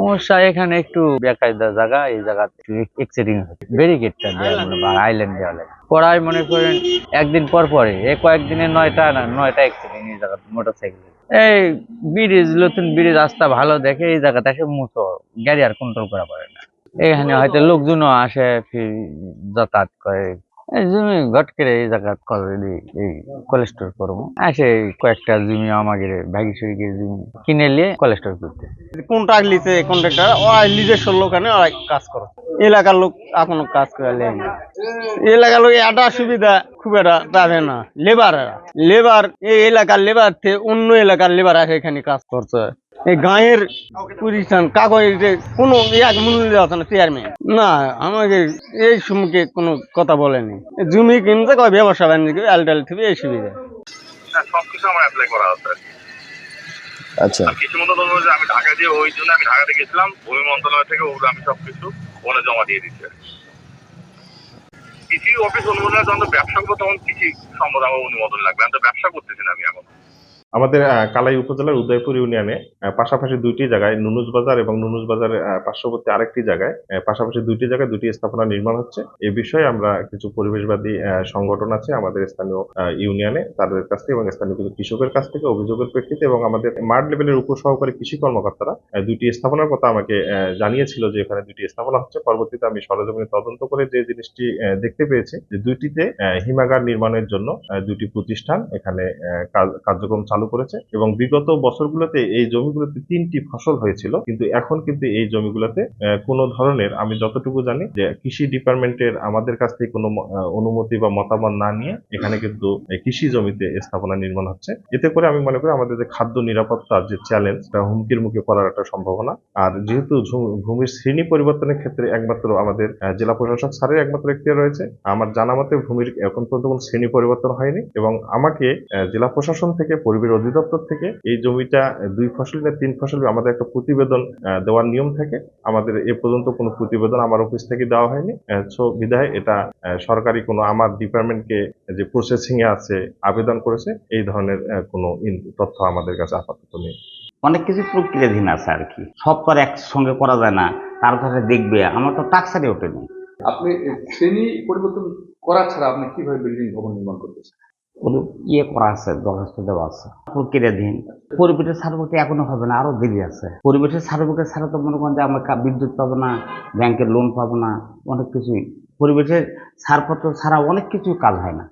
সমস্যা এখানে একটু বেকায়দা জায়গা এই জায়গা এক্সিডিং হচ্ছে। ব্যারিকেডটা দেওয়া বা আইল্যান্ড দেওয়া লাগে পড়ায় মনে করেন একদিন পর পরে এ কয়েকদিনে নয়টা না নয়টা এক্সিডিং এই জায়গা মোটর সাইকেল এই ব্রিজ নতুন ব্রিজ রাস্তা ভালো দেখে এই জায়গাতে এসে মুতো গাড়ি আর কন্ট্রোল করা পারে না। এখানে হয়তো লোকজনও আসে ফির যাতায়াত করে জমি ঘট করে এই জায়গা দি- এই কোলেস্টোর করব। আসে কয়েকটা জমি আমাদের ভাগি সুইগে জমি, কিনে নিয়ে কোলেস্টোর করতে। কন্ট্রাক্ট লিছে কন্ট্রাক্টর ওরা নিজস্ব লোক আনে ওরা কাজ করে। এলাকার লোক এখনও কাজ করে লেয় না। এলাকার লোক একটা সুবিধা খুব একটা পাবে না লেবার লেবার, এই এলাকার লেবার থেকে অন্য এলাকার লেবার আসে এখানে কাজ করছে এই গাঁয়ের প্রতিষ্ঠান কাগজে কোনো এক মূল্য আছে না চেয়ারম্যান না আমাকে এই সম্মুখে কোনো কথা বলেনি। জমি কিনতে কয় ব্যবসা বাণিজ্য আলটাল থেকে এই সুবিধা। সবকিছু আমার অ্যাপ্লাই করা আছে আচ্ছা। কিছু মতো যে আমি ঢাকা দিয়ে ওই জন্য আমি ঢাকাতে গেছিলাম ভূমি মন্ত্রণালয় থেকে ওগুলো আমি সবকিছু ওখানে জমা দিয়ে দিচ্ছি কৃষি অফিস অনুমোদনের ব্যবসা করব তখন কৃষি সম্পদ আমার অনুমোদন লাগবে আমি তো ব্যবসা করতেছি না আমি এখন। আমাদের কালাই উপজেলার উদয়পুর ইউনিয়নে পাশাপাশি দুইটি জায়গায়, নুনুজ বাজার এবং নুনুজ বাজারের পার্শ্ববর্তী আরেকটি জায়গায় পাশাপাশি দুইটি জায়গায় দুটি স্থাপনা নির্মাণ হচ্ছে। এ বিষয়ে আমরা কিছু পরিবেশবাদী সংগঠন আছে আমাদের স্থানীয় ইউনিয়নে, তাদের কাছ থেকে এবং স্থানীয় কিছু কৃষকের কাছ থেকে অভিযোগের প্রেক্ষিতে এবং আমাদের মাঠ লেভেলের উপসহকারী কৃষি কর্মকর্তারা দুটি স্থাপনার কথা আমাকে জানিয়েছিল যে এখানে দুটি স্থাপনা হচ্ছে। পরবর্তীতে আমি সরজমিনে তদন্ত করে যে জিনিসটি দেখতে পেয়েছি, যে দুইটিতে হিমাগার নির্মাণের জন্য দুটি প্রতিষ্ঠান এখানে কার্যক্রম চালু করেছে এবং বিগত বছরগুলোতে এই জমিগুলোতে তিনটি ফসল হয়েছিল। কিন্তু এখন কিন্তু এই জমিগুলোতে কোনো ধরনের আমি যতটুকু জানি যে কৃষি ডিপার্টমেন্টের আমাদের কাছ থেকে কোনো অনুমতি বা মতামত না নিয়ে এখানে কিন্তু কৃষি জমিতে স্থাপনা নির্মাণ হচ্ছে। এতে করে আমি মনে করি আমাদের যে খাদ্য নিরাপত্তার যে চ্যালেঞ্জ তা হুমকির মুখে পড়ার একটা সম্ভাবনা। আর যেহেতু ভূমির শ্রেণি পরিবর্তনের ক্ষেত্রে একমাত্র আমাদের জেলা প্রশাসক স্যারের একমাত্র এখতিয়ার রয়েছে। আমার জানা মতে ভূমির এখন পর্যন্ত কোনো শ্রেণি পরিবর্তন হয়নি এবং আমাকে জেলা প্রশাসন থেকে পরিবেশ অধিদপ্তর থেকে এই জমিটা দুই ফসল না তিন ফসল আমাদের একটা প্রতিবেদন দেওয়ার নিয়ম থাকে। আমাদের এ পর্যন্ত কোনো প্রতিবেদন আমার অফিস থেকে দেওয়া হয়নি। সো বিধায় এটা সরকারি কোনো আমার ডিপার্টমেন্টকে যে প্রসেসিং এ আছে আবেদন করেছে এই ধরনের কোনো তথ্য আমাদের কাছে আপাতত নেই। অনেক কিছু প্রক্রিয়াধীন আছে আর কি। সব তো আর একসঙ্গে করা যায় না। তার কাছে দেখবে আমার তো টাকসারে ওঠেনি আপনি শ্রেণি পরিবর্তন করা ছাড়া আপনি কীভাবে বিল্ডিং ভবন নির্মাণ করতেছেন ইয়ে করা আছে দরখাস্ত দেওয়া আছে। প্রক্রিয়াধীন পরিবেশের সার্টিফিকেট এখনও হবে না, আরও দেরি আছে। পরিবেশের সার্টিফিকেট ছাড়া তো মনে করেন যে আমরা বিদ্যুৎ পাবো না, ব্যাংকের লোন পাবো না, অনেক কিছুই। পরিবেশের সারপত্র ছাড়া অনেক কিছু কাজ হয় না।